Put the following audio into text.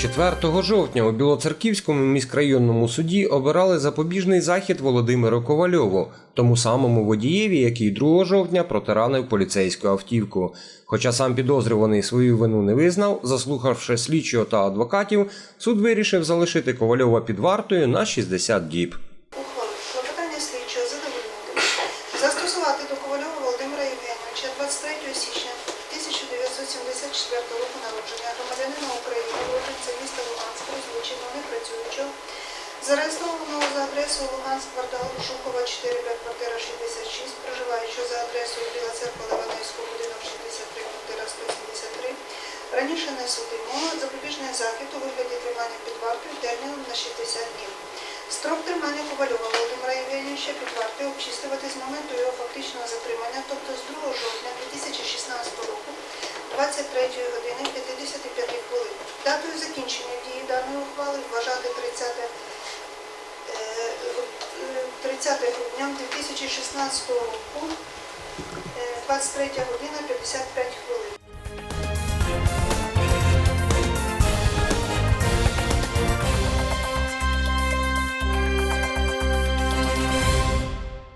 4 жовтня у Білоцерківському міськрайонному суді обирали запобіжний захід Володимиру Ковальову, тому самому водієві, який 2 жовтня протаранив поліцейську автівку. Хоча сам підозрюваний свою вину не визнав, заслухавши слідчого та адвокатів, суд вирішив залишити Ковальова під вартою на 60 діб. Застосувати до Ковальова Володимира Євгеновича 23 січня 1974 року народження громадянина злочину непрацюючого, зареєстрованого за адресою Луганськ, квартал Шухова, 4, Б, квартира 66, проживаючого за адресою Біла Церква Ливанівського, будинок 63, квартира 173, раніше не судимо, запобіжний захід у вигляді тримання під вартою терміном на 60 днів. Строк тримання Ковальова Володимира Євгенійовича під вартою обчислювати з моменту його фактичного затримання, тобто з 2 жовтня 2016 року 23 години 55 хвилин. Датою закінчення 30, е, е, 30 грудня 2016 року е, 23 година 55 хвилин.